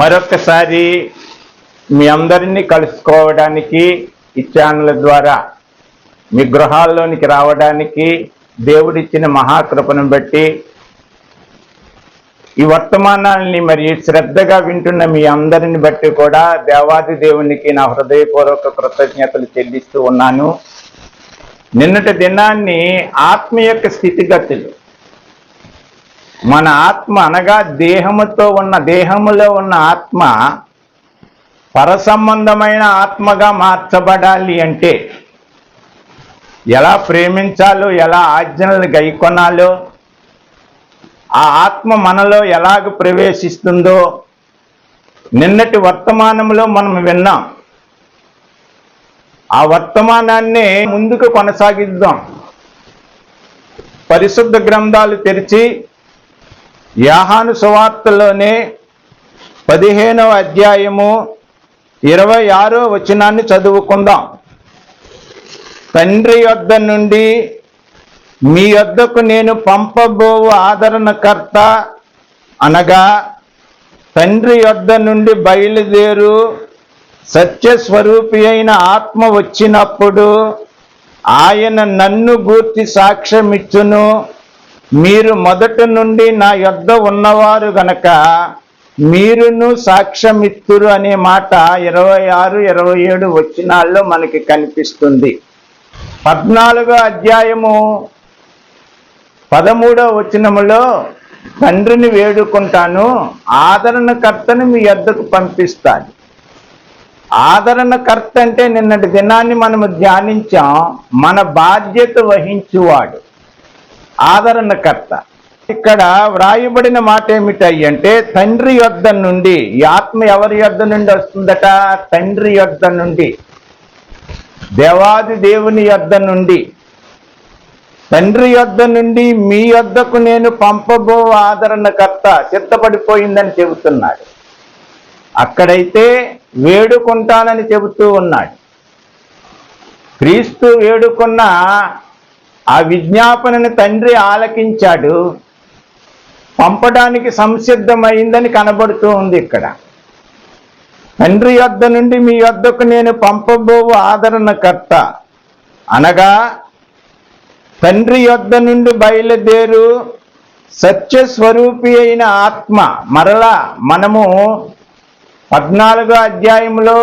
మరొకసారి మీ అందరినీ కలుసుకోవడానికి ఈ ఛానల్ ద్వారా మీ గృహాల్లోనికి రావడానికి దేవుడిచ్చిన మహాకృపను బట్టి ఈ వర్తమానాల్ని మరి శ్రద్ధగా వింటున్న మీ అందరిని బట్టి కూడా దేవాది దేవునికి నా హృదయపూర్వక కృతజ్ఞతలు చెల్లిస్తూ ఉన్నాను. నిన్నటి దినాన్ని ఆత్మ యొక్క స్థితిగతులు మన ఆత్మ అనగా దేహముతో ఉన్న దేహములో ఉన్న ఆత్మ పరసంబంధమైన ఆత్మగా మార్చబడాలి అంటే ఎలా ప్రేమించాలో ఎలా ఆజ్ఞలను గైకొనాలో ఆ ఆత్మ మనలో ఎలాగ ప్రవేశిస్తుందో నిన్నటి వర్తమానంలో మనం విన్నాం. ఆ వర్తమానాన్ని ముందుకు కొనసాగిద్దాం. పరిశుద్ధ గ్రంథాలు తెరిచి యాహాను సువార్తలోనే పదిహేనవ అధ్యాయము ఇరవై ఆరో వచనాన్ని చదువుకుందాం. తండ్రి యొద్ద నుండి మీ యొద్దకు నేను పంపబో ఆదరణకర్త అనగా తండ్రి యొద్ద నుండి బయలుదేరు సత్యస్వరూపి అయిన ఆత్మ వచ్చినప్పుడు ఆయన నన్ను గూర్చి సాక్ష్యమిచ్చును. మీరు మొదటి నుండి నా యొద్ద ఉన్నవారు గనక మీరును సాక్ష్యమిత్తురు అనే మాట ఇరవై ఆరు ఇరవై ఏడు వచ్చినాల్లో మనకి కనిపిస్తుంది. పద్నాలుగో అధ్యాయము పదమూడో వచనములో తండ్రిని వేడుకుంటాను ఆదరణకర్తను మీ యొద్దకు పంపిస్తాను. ఆదరణకర్త అంటే నిన్నటి దినాన్ని మనము ధ్యానించాం మన బాధ్యత వహించువాడు. ఆదరణకర్త ఇక్కడ వ్రాయబడిన మాట ఏమిటయ్యి అంటే తండ్రి యొద్ద నుండి ఈ ఆత్మ ఎవరి యొద్ద నుండి వస్తుందట? తండ్రి యొద్ద నుండి. దేవాది దేవుని యొద్ద నుండి. తండ్రి యొద్ద నుండి మీ యొద్దకు నేను పంపబో ఆదరణకర్త చిత్తపడిపోయిందని చెబుతున్నాడు. అక్కడైతే వేడుకుంటానని చెబుతూ ఉన్నాడు. క్రీస్తు వేడుకున్న ఆ విజ్ఞాపనని తండ్రి ఆలకించాడు. పంపడానికి సంసిద్ధమైందని కనబడుతూ ఉంది ఇక్కడ. తండ్రి యొద్ద నుండి మీ యొద్దకు నేను పంపబోవు ఆదరణకర్త. అనగా తండ్రి యొద్ద నుండి బయలుదేరు సత్యస్వరూపి అయిన ఆత్మ. మరలా మనము పద్నాలుగో అధ్యాయంలో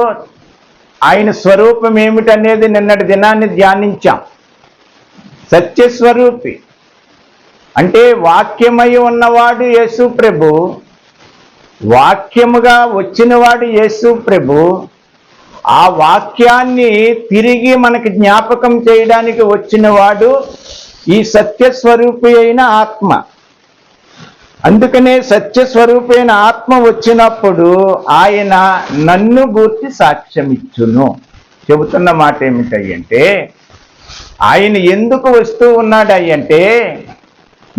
ఆయన స్వరూపం ఏమిటనేది నిన్నటి దినాన్ని ధ్యానించాం. సత్యస్వరూపి. అంటే వాక్యమై ఉన్నవాడు యేసు ప్రభు వాక్యముగా వచ్చినవాడు యేసు ప్రభు ఆ వాక్యాన్ని తిరిగి మనకి జ్ఞాపకం చేయడానికి వచ్చినవాడు ఈ సత్యస్వరూపి అయిన ఆత్మ. అందుకనే సత్యస్వరూపైన ఆత్మ వచ్చినప్పుడు ఆయన నన్ను గూర్చి సాక్ష్యమిచ్చును. చెబుతున్న మాట ఏమిటంటే ఆయన ఎందుకు వస్తూ ఉన్నాడు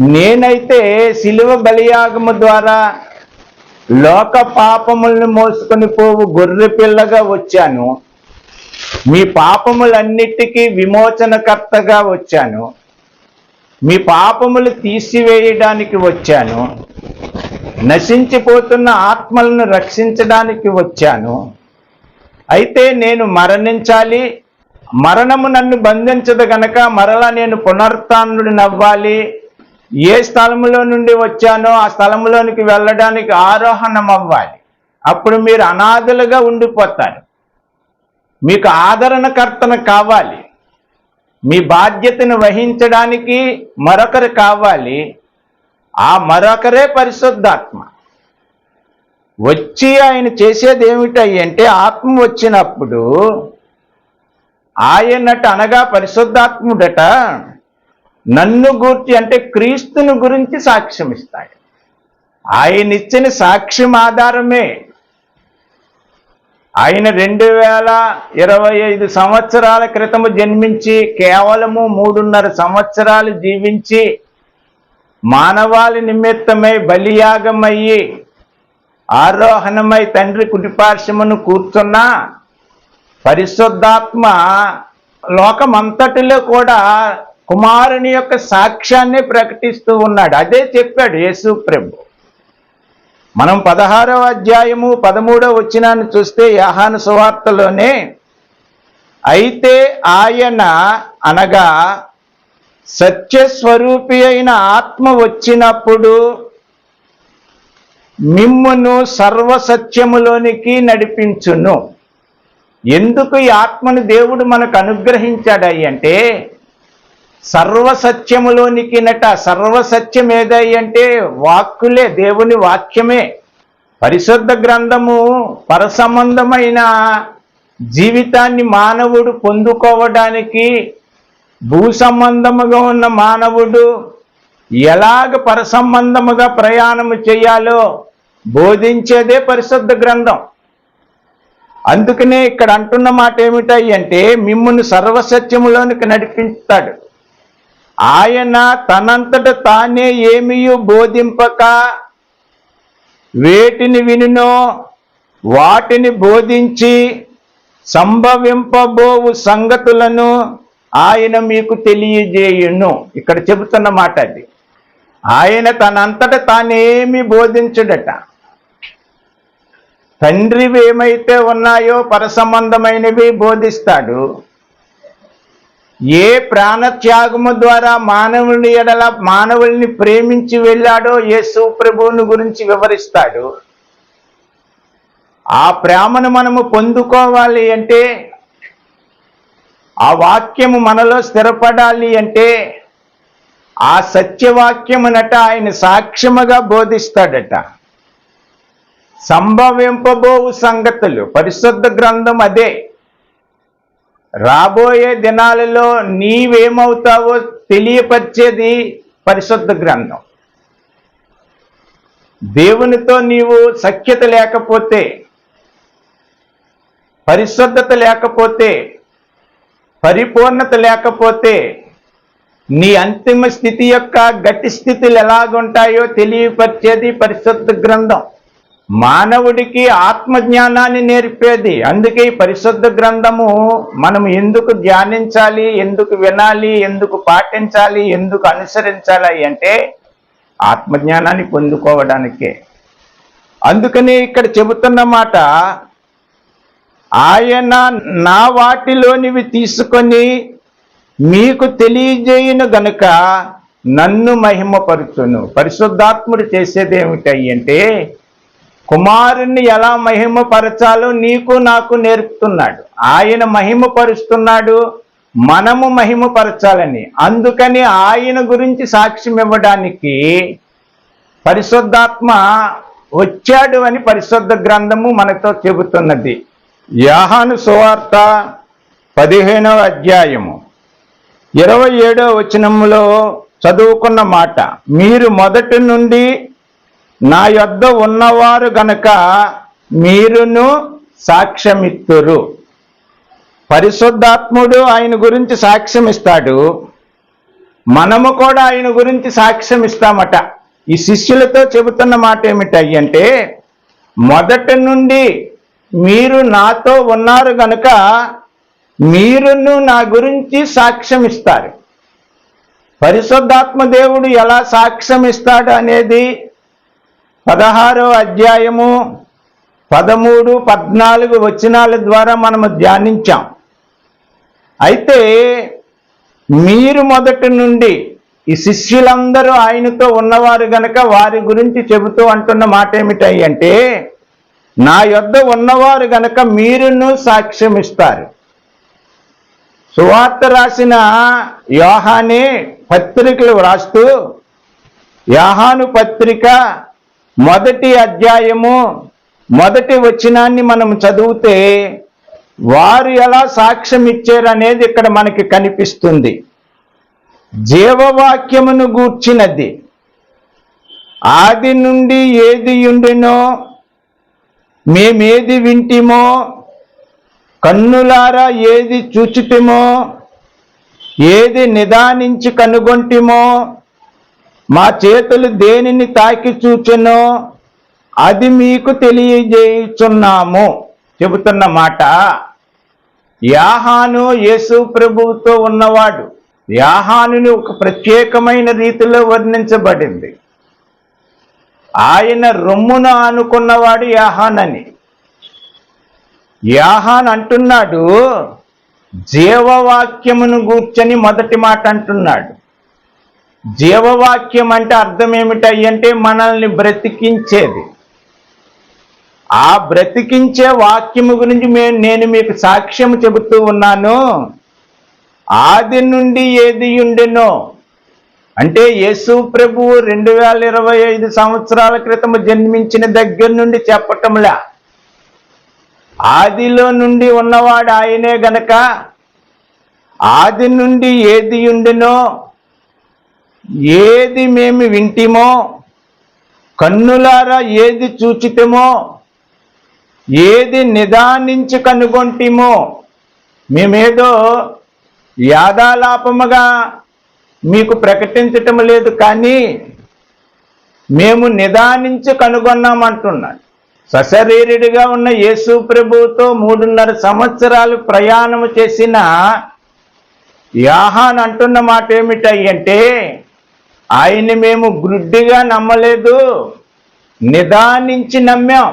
నేనైతే శిలువ బలియాగము ద్వారా లోక పాపములను మోసుకొని పోవు గొర్రె పిల్లగా వచ్చాను. మీ పాపములన్నిటికీ విమోచనకర్తగా వచ్చాను. మీ పాపములు తీసివేయడానికి వచ్చాను. నశించిపోతున్న ఆత్మలను రక్షించడానికి వచ్చాను. అయితే నేను మరణించాలి మరణము నన్ను బంధించదు గనక మరలా నేను పునరుత్నుడి నవ్వాలి. ఏ స్థలములో నుండి వచ్చానో ఆ స్థలంలోనికి వెళ్ళడానికి ఆరోహణం అవ్వాలి అప్పుడు మీరు అనాథులుగా ఉండిపోతారు. మీకు ఆదరణకర్తన కావాలి. మీ బాధ్యతను వహించడానికి మరొకరు కావాలి. ఆ మరొకరే పరిశుద్ధాత్మ. వచ్చి ఆయన చేసేది ఏమిటంటే ఆత్మ వచ్చినప్పుడు ఆయనట అనగా పరిశుద్ధాత్ముడట నన్ను గూర్చి అంటే క్రీస్తుని గురించి సాక్ష్యం ఇస్తాడు ఆయన ఇచ్చిన సాక్ష్యం ఆధారమే. ఆయన రెండు వేల ఇరవై ఐదు సంవత్సరాల క్రితము జన్మించి కేవలము మూడున్నర సంవత్సరాలు జీవించి మానవాళి నిమిత్తమై బలియాగమయ్యి ఆరోహణమై తండ్రి కుటిపార్శ్వమును కూర్చున్నా పరిశుద్ధాత్మ లోకమంతటిలో కూడా కుమారుని యొక్క సాక్ష్యాన్ని ప్రకటిస్తూ ఉన్నాడు. అదే చెప్పాడు యేసు ప్రభు. మనం పదహారవ అధ్యాయము పదమూడవ వచ్చినాన్ని చూస్తే యాహాను సువార్తలోనే అయితే ఆయన అనగా సత్యస్వరూపి అయిన ఆత్మ వచ్చినప్పుడు మిమ్మును సర్వసత్యములోనికి నడిపించును. ఎందుకు ఈ ఆత్మను దేవుడు మనకు అనుగ్రహించాడయి అంటే సర్వసత్యములోనికినట సర్వసత్యం ఏదై అంటే వాక్కులే దేవుని వాక్యమే. పరిశుద్ధ గ్రంథము పరసంబంధమైన జీవితాన్ని మానవుడు పొందుకోవడానికి భూ సంబంధముగా ఉన్న మానవుడు ఎలాగ పరసంబంధముగా ప్రయాణము చేయాలో బోధించేదే పరిశుద్ధ గ్రంథం. అందుకనే ఇక్కడ అంటున్న మాట ఏమిటాయి అంటే మిమ్మల్ని సర్వసత్యములోనికి నడిపిస్తాడు. ఆయన తనంతట తానే ఏమియు బోధింపక వేటిని వినినో వాటిని బోధించి సంభవింపబోవు సంగతులను ఆయన మీకు తెలియజేయును. ఇక్కడ చెబుతున్న మాట అది. ఆయన తనంతట తానేమి బోధించడట? తండ్రివి ఏమైతే ఉన్నాయో పరసంబంధమైనవి బోధిస్తాడు. ఏ ప్రాణత్యాగము ద్వారా మానవుని ఎడల మానవుల్ని ప్రేమించి వెళ్ళాడో యేసు ప్రభువుని గురించి వివరిస్తాడు. ఆ ప్రేమను మనము పొందుకోవాలి అంటే ఆ వాక్యము మనలో స్థిరపడాలి అంటే ఆ సత్యవాక్యమునట ఆయన సాక్ష్యముగా బోధిస్తాడట. సంభవింపబోవు సంగతులు. పరిశుద్ధ గ్రంథం అదే. రాబోయే దినాలలో నీవేమవుతావో తెలియపరిచేది పరిశుద్ధ గ్రంథం. దేవునితో నీవు సఖ్యత లేకపోతే పరిశుద్ధత లేకపోతే పరిపూర్ణత లేకపోతే నీ అంతిమ స్థితి యొక్క గట్టి స్థితులు ఎలాగుంటాయో తెలియపరిచేది పరిశుద్ధ గ్రంథం. మానవుడికి ఆత్మజ్ఞానాన్ని నేర్పేది. అందుకే ఈ పరిశుద్ధ గ్రంథము మనం ఎందుకు ధ్యానించాలి ఎందుకు వినాలి ఎందుకు పాటించాలి ఎందుకు అనుసరించాలి అంటే ఆత్మజ్ఞానాన్ని పొందుకోవడానికే. అందుకని ఇక్కడ చెబుతున్నమాట ఆయన నా వాటిలోనివి తీసుకొని మీకు తెలియజేయను గనుక నన్ను మహిమపరుచును. పరిశుద్ధాత్ముడు చేసేది ఏమిటి అంటే కుమారుణ్ణి ఎలా మహిమపరచాలో నీకు నాకు నేర్పుతున్నాడు. ఆయన మహిమపరుస్తున్నాడు మనము మహిమపరచాలని. అందుకని ఆయన గురించి సాక్ష్యం ఇవ్వడానికి పరిశుద్ధాత్మ వచ్చాడు అని పరిశుద్ధ గ్రంథము మనతో చెబుతున్నది. యాహాను సువార్త పదిహేనవ అధ్యాయము. ఇరవై ఏడవ వచనములో చదువుకున్న మాట మీరు మొదటి నుండి నా యొద్ద ఉన్నవారు గనక మీరును సాక్ష్యమిత్తురు. పరిశుద్ధాత్ముడు ఆయన గురించి సాక్ష్యం ఇస్తాడు మనము కూడా ఆయన గురించి సాక్ష్యం ఇస్తామట ఈ శిష్యులతో చెబుతున్న మాట ఏమిటంటే మొదటి నుండి మీరు నాతో ఉన్నారు గనుక మీరును నా గురించి సాక్ష్యం ఇస్తారు పరిశుద్ధాత్మ దేవుడు ఎలా సాక్ష్యం ఇస్తాడు అనేది పదహారో అధ్యాయము పదమూడు పద్నాలుగు వచనాల ద్వారా మనము ధ్యానించాం. అయితే మీరు మొదటి నుండి ఈ శిష్యులందరూ ఆయనతో ఉన్నవారు గనక వారి గురించి చెబుతూ అంటున్న మాట ఏమిటాయి అంటే నా యొద్ద ఉన్నవారు గనక మీరును సాక్ష్యం ఇస్తారు సువార్త రాసిన యోహానే పత్రికలు వ్రాస్తూ యాహాను పత్రిక మొదటి అధ్యాయము మొదటి వచనాన్ని మనం చదివితే వారు ఎలా సాక్ష్యం ఇచ్చారు అనేది ఇక్కడ మనకి కనిపిస్తుంది. జీవవాక్యమును గూర్చినది. ఆది నుండి ఏది ఉండినో మేమేది వింటిమో కన్నులారా ఏది చూచిటిమో ఏది నిదానించి కనుగొంటిమో మా చేతులు దేనిని తాకి చూచెనో అది మీకు తెలియజేయుచున్నాము. చెబుతున్న మాట యాహాను యేసు ప్రభువుతో ఉన్నవాడు యాహానుని ఒక ప్రత్యేకమైన రీతిలో వర్ణించబడింది. ఆయన రొమ్మును అనుకున్నవాడు యాహానని. అని యాహాన్ అంటున్నాడు జీవవాక్యమును గూర్చని మొదటి మాట అంటున్నాడు. జీవవాక్యం అంటే అర్థం ఏమిటంటే మనల్ని బ్రతికించేది. ఆ బ్రతికించే వాక్యము గురించి మేము నేను మీకు సాక్ష్యం చెబుతూ ఉన్నాను. ఆది నుండి ఏది ఉండెనో అంటే యేసు ప్రభువు రెండు వేల ఇరవై ఐదు సంవత్సరాల క్రితం జన్మించిన దగ్గర నుండి చెప్పటంలా. ఆదిలో నుండి ఉన్నవాడు ఆయనే గనక ఆది నుండి ఏది ఉండినో ఏది మేము వింటిమో కన్నులారా ఏది చూచితమో ఏది నిదానించి కనుగొంటిమో మేమేదో యాదాలాపముగా మీకు ప్రకటించటం లేదు కానీ మేము నిదానించి కనుగొన్నామంటున్నాడు సశరీరుడిగా ఉన్న యేసు ప్రభువుతో మూడున్నర సంవత్సరాలు ప్రయాణం చేసిన యాహాన్ అంటున్న మాట ఏమిటంటే ఆయన్ని మేము గ్రుడ్డిగా నమ్మలేదు. నిదానించి నమ్మాం.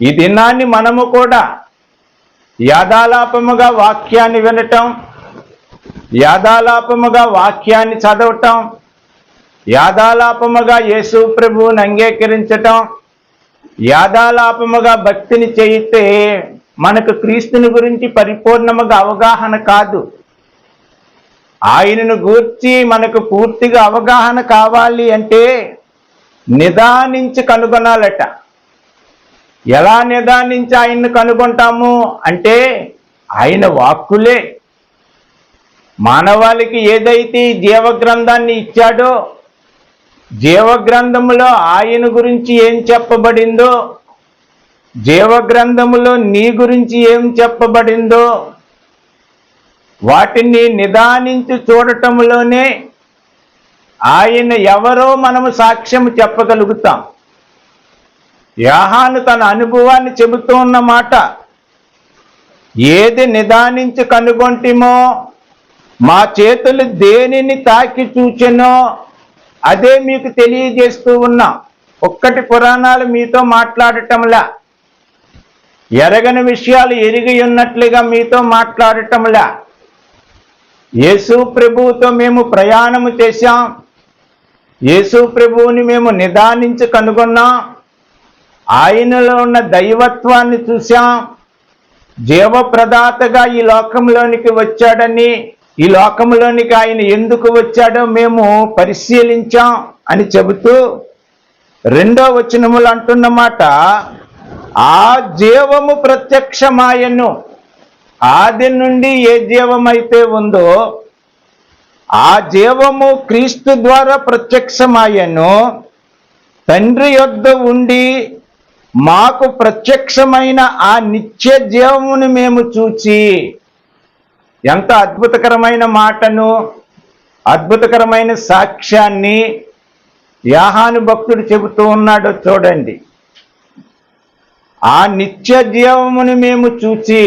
ఈ దినాన్ని మనము కూడా యాదాలాపముగా వాక్యాన్ని వినటం యాదాలాపముగా వాక్యాన్ని చదవటం యాదాలాపముగా యేసు ప్రభువుని అంగీకరించటం యాదాలాపముగా భక్తిని చేయితే మనకు క్రీస్తుని గురించి పరిపూర్ణముగా అవగాహన కాదు. ఆయనను గూర్చి మనకు పూర్తిగా అవగాహన కావాలి అంటే నిదానించి కనుగొనాలట. ఎలా నిదానించి ఆయన్ని కనుగొంటాము అంటే ఆయన వాక్కులే. మానవాళికి ఏదైతే జీవగ్రంథాన్ని ఇచ్చాడో జీవగ్రంథములో ఆయన గురించి ఏం చెప్పబడిందో జీవగ్రంథములో నీ గురించి ఏం చెప్పబడిందో వాటిని నిదానించి చూడటంలోనే ఆయన ఎవరో మనము సాక్ష్యం చెప్పగలుగుతాం. యాహాను తన అనుభవాన్ని చెబుతూ ఉన్న మాట ఏది నిదానించి కనుగొంటిమో మా చేతులు దేనిని తాకి చూచెనో అదే మీకు తెలియజేస్తూ ఉన్నా. ఒక్కటి పురాణాలు మీతో మాట్లాడటంలా. ఎరగని విషయాలు ఎరిగి ఉన్నట్లుగా మీతో మాట్లాడటంలా. యేసు ప్రభువుతో మేము ప్రయాణము చేశాం. యేసు ప్రభువుని మేము నిదానించి కనుగొన్నాం. ఆయనలో ఉన్న దైవత్వాన్ని చూశాం. జీవప్రదాతగా ఈ లోకంలోనికి వచ్చాడని ఈ లోకంలోనికి ఆయన ఎందుకు వచ్చాడో మేము పరిశీలించాం అని చెబుతూ రెండో వచనములు అంటున్నమాట ఆ జీవము ప్రత్యక్షమాయను. ఆది నుండి ఏ జీవమైతే ఉందో ఆ జీవము క్రీస్తు ద్వారా ప్రత్యక్షమాయను. తండ్రి యొద్ద ఉండి మాకు ప్రత్యక్షమైన ఆ నిత్య జీవమును మేము చూచి ఎంత అద్భుతకరమైన మాటను అద్భుతకరమైన సాక్ష్యాన్ని యాహాను భక్తుడు చెబుతూ ఉన్నాడో చూడండి. ఆ నిత్య జీవమును మేము చూచి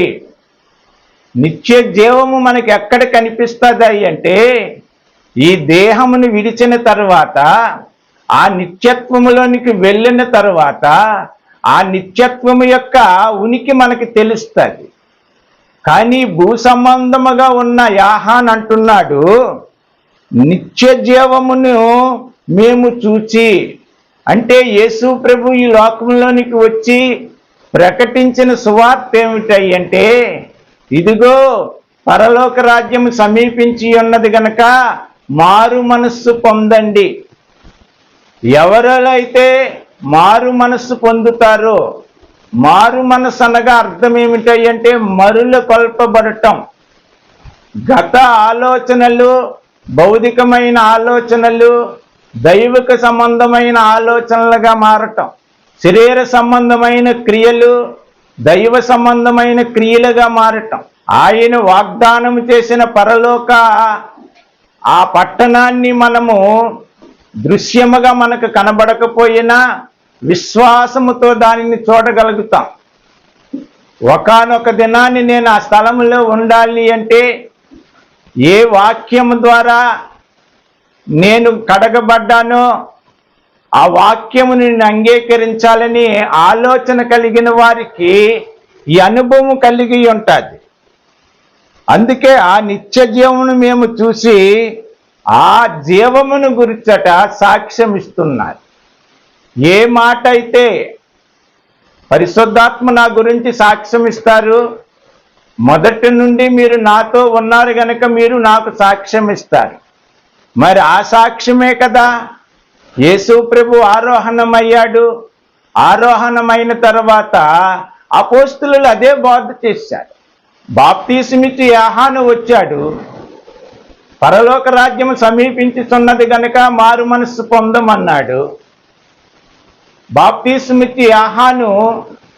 నిత్య జీవము మనకి ఎక్కడ కనిపిస్తుంది అంటే ఈ దేహమును విడిచిన తర్వాత ఆ నిత్యత్వములోనికి వెళ్ళిన తర్వాత ఆ నిత్యత్వము యొక్క ఉనికి మనకి తెలుస్తుంది. కానీ భూ సంబంధముగా ఉన్న యాహాన్ అంటున్నాడు నిత్య జీవమును మేము చూచి అంటే యేసు ప్రభు ఈ లోకంలోనికి వచ్చి ప్రకటించిన సువార్త ఏమిటంటే ఇదిగో పరలోక రాజ్యం సమీపించి ఉన్నది గనక మారు మనస్సు పొందండి. ఎవరైతే మారు మనస్సు పొందుతారో మారు మనస్సు అనగా అర్థం ఏమిటంటే మరుల కొల్పబడటం. గత ఆలోచనలు భౌతికమైన ఆలోచనలు దైవిక సంబంధమైన ఆలోచనలుగా మారటం. శరీర సంబంధమైన క్రియలు దైవ సంబంధమైన క్రియలుగా మారటం. ఆయన వాగ్దానం చేసిన పరలోక ఆ పట్టణాన్ని మనము దృశ్యముగా మనకు కనబడకపోయినా విశ్వాసముతో దానిని చూడగలుగుతాం. ఒకానొక దినాన్ని నేను ఆ స్థలంలో ఉండాలి అంటే ఏ వాక్యము ద్వారా నేను కడగబడ్డానో ఆ వాక్యముని అంగీకరించాలని ఆలోచన కలిగిన వారికి ఈ అనుభవం కలిగి ఉంటుంది. అందుకే ఆ నిత్య జీవమును మేము చూసి ఆ జీవమును గురిచట సాక్ష్యం ఇస్తున్నారు ఏ మాట అయితే పరిశుద్ధాత్మ నా గురించి సాక్ష్యం ఇస్తారు మొదటి నుండి మీరు నాతో ఉన్నారు గనక మీరు నాకు సాక్ష్యం ఇస్తారు మరి ఆ సాక్ష్యమే కదా? యేసు ప్రభు ఆరోహణమయ్యాడు. ఆరోహణమైన తర్వాత అపోస్తులు అదే బాధ చేశారు. బాప్తీసుమిచ్చి యాహాను వచ్చాడు. పరలోక రాజ్యం సమీపించుతున్నది గనక మారు మనస్సు పొందమన్నాడు. బాప్తీసుమిచ్చి యాహాను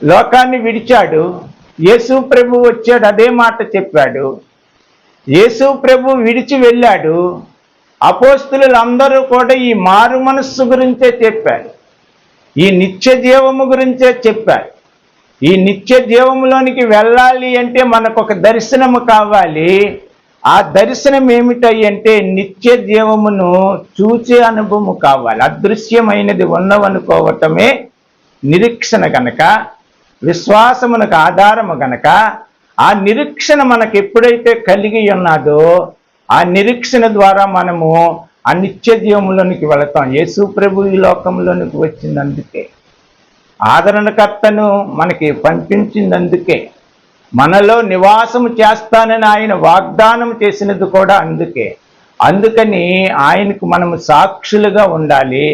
లోకాన్ని విడిచాడు. యేసు ప్రభు వచ్చాడు అదే మాట చెప్పాడు. యేసు ప్రభు విడిచి వెళ్ళాడు. అపోస్తులందరూ కూడా ఈ మారు మనస్సు గురించే చెప్పారు. ఈ నిత్య జీవము గురించే చెప్పారు. ఈ నిత్య జీవములోనికి వెళ్ళాలి అంటే మనకు ఒక దర్శనము కావాలి. ఆ దర్శనం ఏమిటయి అంటే నిత్య జీవమును చూచే అనుభవము కావాలి. అదృశ్యమైనది ఉన్నవనుకోవటమే నిరీక్షణ గనక విశ్వాసమునకు ఆధారము గనక ఆ నిరీక్షణ మనకు ఎప్పుడైతే కలిగి ఉన్నదో ఆ నిరీక్షణ ద్వారా మనము ఆ నిత్య జీవంలోనికి వెళతాం. యేసు ప్రభు ఈ లోకంలోనికి వచ్చిందందుకే ఆదరణకర్తను మనకి పంపించిందందుకే మనలో నివాసము చేస్తానని ఆయన వాగ్దానం చేసినది కూడా అందుకే. అందుకని ఆయనకు మనము సాక్షులుగా ఉండాలి.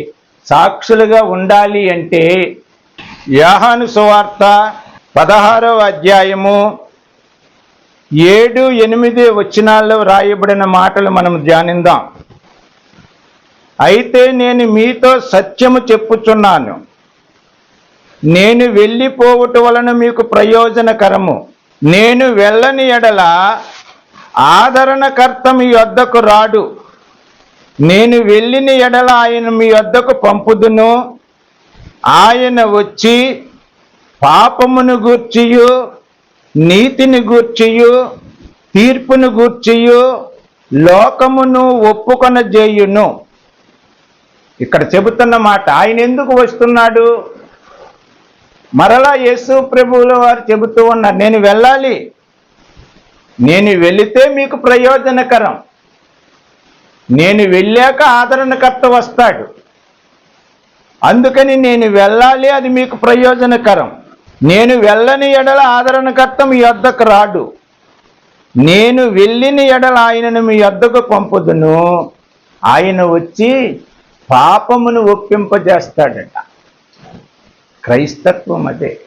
సాక్షులుగా ఉండాలి అంటే యాహాను సువార్త పదహారవ అధ్యాయము ఏడు ఎనిమిది వచనాల్లో రాయబడిన మాటలు మనం ధ్యానిందాం. అయితే నేను మీతో సత్యము చెప్పుచున్నాను. నేను వెళ్ళిపోవుట వలన మీకు ప్రయోజనకరము. నేను వెళ్ళని ఎడల ఆదరణకర్త మీ వద్దకు రాడు. నేను వెళ్ళిన ఎడల ఆయన మీ వద్దకు పంపుదును. ఆయన వచ్చి పాపమును గూర్చియు నీతిని గూర్చియు తీర్పును గూర్చియు లోకమును ఒప్పుకొన చేయును ఇక్కడ చెబుతున్న మాట ఆయన ఎందుకు వస్తున్నాడు? మరలా యేసు ప్రభువుల వారు చెబుతూ ఉన్నారు నేను వెళ్ళాలి. నేను వెళితే మీకు ప్రయోజనకరం. నేను వెళ్ళాక ఆదరణకర్త వస్తాడు. అందుకని నేను వెళ్ళాలి అది మీకు ప్రయోజనకరం. నేను వెళ్ళని ఎడల ఆదరణకర్త మీ వద్దకు రాడు. నేను వెళ్ళిన ఎడల ఆయనను మీ వద్దకు పంపుదును. ఆయన వచ్చి పాపమును ఒప్పింపజేస్తాడట. క్రైస్తత్వం అదే.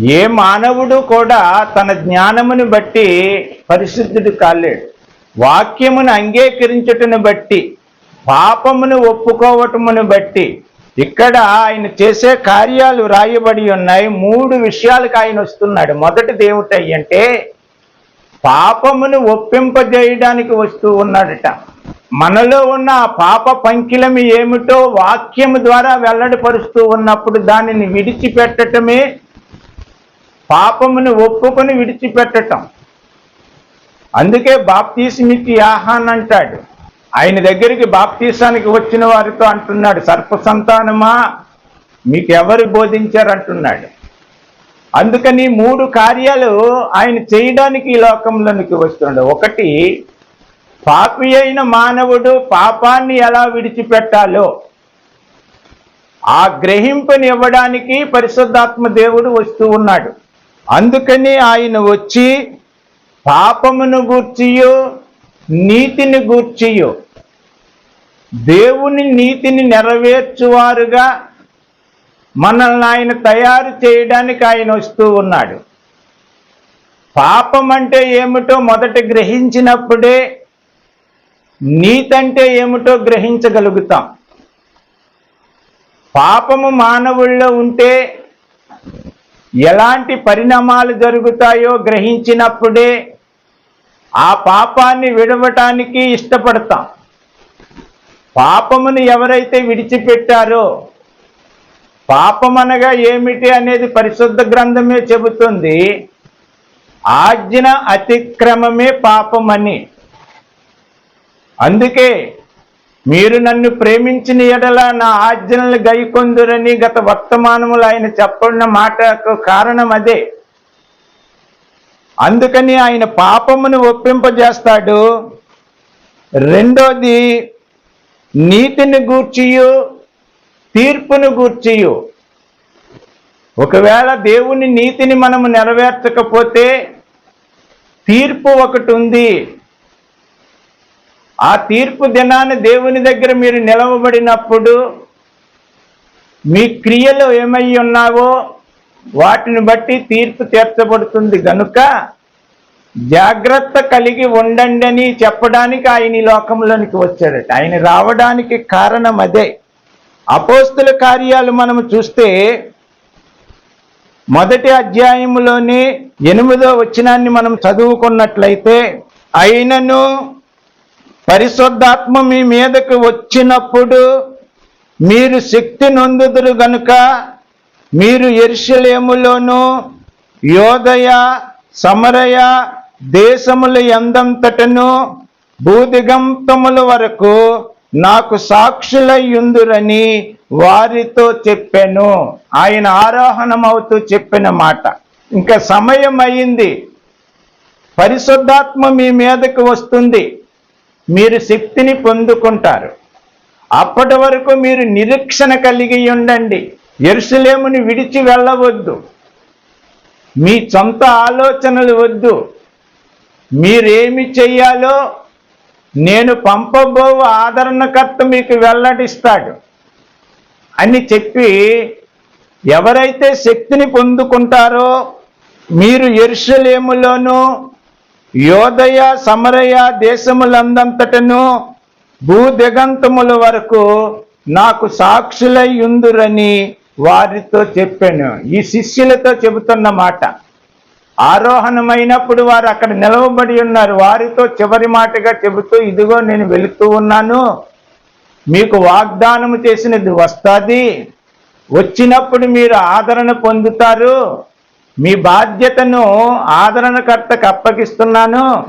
ఏ మానవుడు కూడా తన జ్ఞానమును బట్టి పరిశుద్ధుడు కాలేడు. వాక్యమును అంగీకరించుటను బట్టి పాపమును ఒప్పుకోవటమును బట్టి ఇక్కడ ఆయన చేసే కార్యాలు రాయబడి ఉన్నాయి. మూడు విషయాలకు ఆయన వస్తున్నాడు. మొదటిది ఏమిటయ్యి అంటే పాపమును ఒప్పింపజేయడానికి వస్తూ ఉన్నాడట. మనలో ఉన్న ఆ పాప పంకిలమి ఏమిటో వాక్యము ద్వారా వెల్లడిపరుస్తూ ఉన్నప్పుడు దానిని విడిచిపెట్టటమే పాపమును ఒప్పుకొని విడిచిపెట్టటం. అందుకే బాప్తీసిమిచ్చి ఆహాన్ అంటాడు ఆయన దగ్గరికి బాప్తీసానికి వచ్చిన వారితో అంటున్నాడు సర్ప సంతానమా మీకు ఎవరు బోధించారు అంటున్నాడు అందుకని మూడు కార్యాలు ఆయన చేయడానికి ఈ లోకంలోనికి వస్తున్నాడు ఒకటి పాపి అయిన మానవుడు పాపాన్ని ఎలా విడిచిపెట్టాలో ఆ గ్రహింపుని ఇవ్వడానికి పరిశుద్ధాత్మ దేవుడు వస్తూ ఉన్నాడు. అందుకని ఆయన వచ్చి పాపమును గూర్చియు నీతిని గూర్చియు దేవుని నీతిని నెరవేర్చువారుగా మనల్ని ఆయన తయారు చేయడానికి ఆయన వస్తూ ఉన్నాడు. పాపం అంటే ఏమిటో మొదట గ్రహించినప్పుడే నీతంటే ఏమిటో గ్రహించగలుగుతాం. పాపము మానవుల్లో ఉంటే ఎలాంటి పరిణామాలు జరుగుతాయో గ్రహించినప్పుడే ఆ పాపాన్ని విడవటానికి ఇష్టపడతాం. పాపమును ఎవరైతే విడిచిపెట్టారో పాపమనగా ఏమిటి అనేది పరిశుద్ధ గ్రంథమే చెబుతుంది. ఆజ్ఞ అతిక్రమమే పాపమని. అందుకే మీరు నన్ను ప్రేమించిన ఎడల నా ఆజ్ఞలు గైకొందురని గత వర్తమానములు ఆయన చెప్పిన మాటకు కారణం అదే. అందుకని ఆయన పాపమును ఒప్పింపజేస్తాడు. రెండోది నీతిని గూర్చియు తీర్పును గూర్చియు. ఒకవేళ దేవుని నీతిని మనము నెరవేర్చకపోతే తీర్పు ఒకటి ఉంది. ఆ తీర్పు దినాన్ని దేవుని దగ్గర మీరు నిలవబడినప్పుడు మీ క్రియలు ఏమై ఉన్నావో వాటిని బట్టి తీర్పు తీర్చబడుతుంది. గనుక జాగ్రత్త కలిగి ఉండండి అని చెప్పడానికి ఆయన ఈ లోకంలోనికి వచ్చాడట. ఆయన రావడానికి కారణం అదే. అపోస్తుల కార్యాలు మనము చూస్తే మొదటి అధ్యాయములోని ఎనిమిదో వచనాన్ని మనం చదువుకున్నట్లయితే అయినను పరిశుద్ధాత్మ మీ మీదకు వచ్చినప్పుడు మీరు శక్తి నొందుదురు గనుక మీరు ఎరుషలేములోను యోదయ సమరయ దేశములు ఎందంతటను భూదిగంతముల వరకు నాకు సాక్షులయ్యుందురని వారితో చెప్పాను. ఆయన ఆరోహణమవుతూ చెప్పిన మాట. ఇంకా సమయం అయింది పరిశుద్ధాత్మ మీ మీదకు వస్తుంది. మీరు శక్తిని పొందుకుంటారు. అప్పటి వరకు మీరు నిరీక్షణ కలిగి ఉండండి. ఎరుసలేముని విడిచి వెళ్ళవద్దు. మీ సొంత ఆలోచనలు వద్దు. మీరేమి చెయ్యాలో నేను పంపబో ఆదరణకర్త మీకు వెల్లడిస్తాడు అని చెప్పి ఎవరైతే శక్తిని పొందుకుంటారో మీరు ఎరుసలేములోనూ యోదయ సమరయ దేశములందంతటను భూదిగంతముల వరకు నాకు సాక్షులై ఉందురని వారితో చెప్పాను. ఈ శిష్యులతో చెబుతున్న మాట. ఆరోహణమైనప్పుడు వారు అక్కడ నిలవబడి ఉన్నారు. వారితో చివరి మాటగా చెబుతూ ఇదిగో నేను వెళుతూ ఉన్నాను. మీకు వాగ్దానము చేసినది వస్తుంది. వచ్చినప్పుడు మీరు ఆదరణ పొందుతారు. మీ బాధ్యతను ఆదరణకర్తకు అప్పగిస్తున్నాను.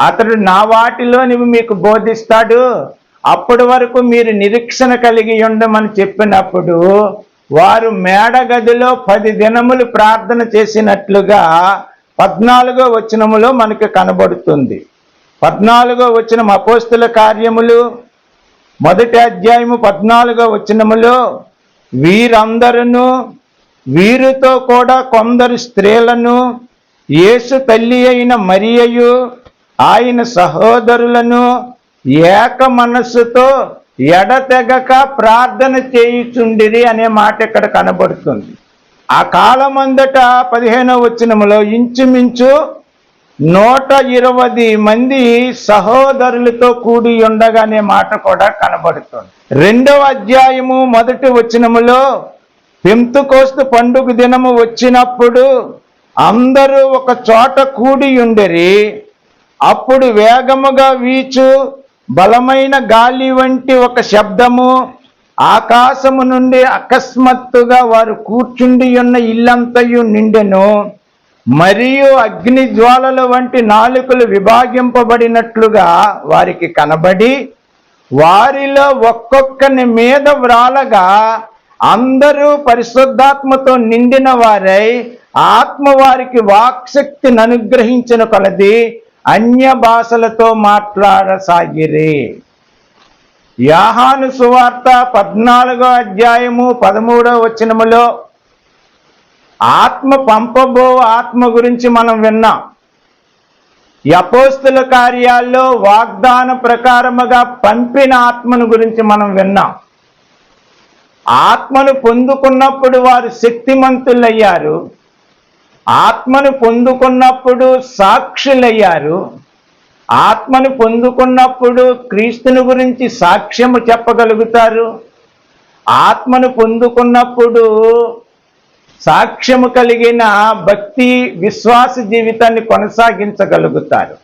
అతడు నా వాటిలోనివి మీకు బోధిస్తాడు. అప్పటి వరకు మీరు నిరీక్షణ కలిగి ఉండమని చెప్పినప్పుడు వారు మేడగదిలో పది దినములు ప్రార్థన చేసినట్లుగా పద్నాలుగో వచనములో మనకి కనబడుతుంది. పద్నాలుగో వచనం అపోస్తుల కార్యములు మొదటి అధ్యాయము పద్నాలుగో వచనములో వీరందరూ వీరితో కూడా కొందరు స్త్రీలను యేసు తల్లి అయిన మరియయు ఆయన సహోదరులను ఏక మనస్సుతో ఎడతెగక ప్రార్థన చేయుచుండిరి అనే మాట ఇక్కడ కనబడుతుంది. ఆ కాలమందట పదిహేనవ వచనములో ఇంచుమించు నూట ఇరవై మంది సహోదరులతో కూడి ఉండగానే మాట కూడా కనబడుతుంది. రెండవ అధ్యాయము మొదటి వచనములో పెంతుకోస్తు పండుగ దినము వచ్చినప్పుడు అందరూ ఒక చోట కూడి ఉండరి. అప్పుడు వేగముగా వీచు బలమైన గాలి వంటి ఒక శబ్దము ఆకాశము నుండి అకస్మాత్తుగా వారు కూర్చుండి ఉన్న ఇల్లంతయు నిండెను. మరియు అగ్ని జ్వాలల వంటి నాలుకలు విభాగింపబడినట్లుగా వారికి కనబడి వారిలో ఒక్కొక్కని మీద వ్రాలగా అందరూ పరిశుద్ధాత్మతో నిండిన వారై ఆత్మ వారికి వాక్శక్తిని అనుగ్రహించిన కొలది. అన్య భాషలతో మాట్లాడసాగిరి. యాహాను సువార్త పద్నాలుగో అధ్యాయము పదమూడో వచనములో ఆత్మ పంపబో ఆత్మ గురించి మనం విన్నాం. ఈ అపోస్తుల కార్యాల్లో వాగ్దాన ప్రకారముగా పంపిన ఆత్మను గురించి మనం విన్నాం. ఆత్మను పొందుకున్నప్పుడు వారు శక్తిమంతులయ్యారు. ఆత్మను పొందుకున్నప్పుడు సాక్షులయ్యారు. ఆత్మను పొందుకున్నప్పుడు క్రీస్తుని గురించి సాక్ష్యము చెప్పగలుగుతారు. ఆత్మను పొందుకున్నప్పుడు సాక్ష్యము కలిగిన భక్తి విశ్వాస జీవితాన్ని కొనసాగించగలుగుతారు.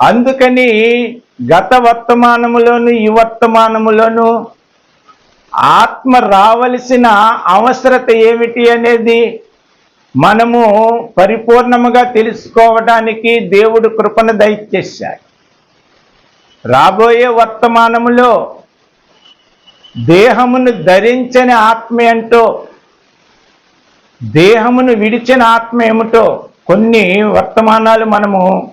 అందుకని గత వర్తమానములోను ఈ వర్తమానములోను ఆత్మ రావలసిన అవసరత ఏమిటి అనేది మనము పరిపూర్ణముగా తెలుసుకోవడానికి దేవుడు కృపను దయచేశాడు. రాబోయే వర్తమానములో దేహమును ధరించని ఆత్మ ఏంటో దేహమును విడిచిన ఆత్మ ఏమిటో కొన్ని వర్తమానాలు మనము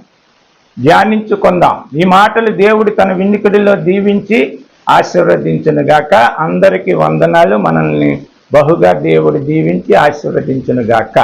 ధ్యానించుకుందాం. ఈ మాటలు దేవుడు తన విన్నికుడిలో దీవించి ఆశీర్వదించును గాక అందరికీ వందనాలు. మనల్ని బహుగా దేవుడు దీవించి ఆశీర్వదించునుగాక.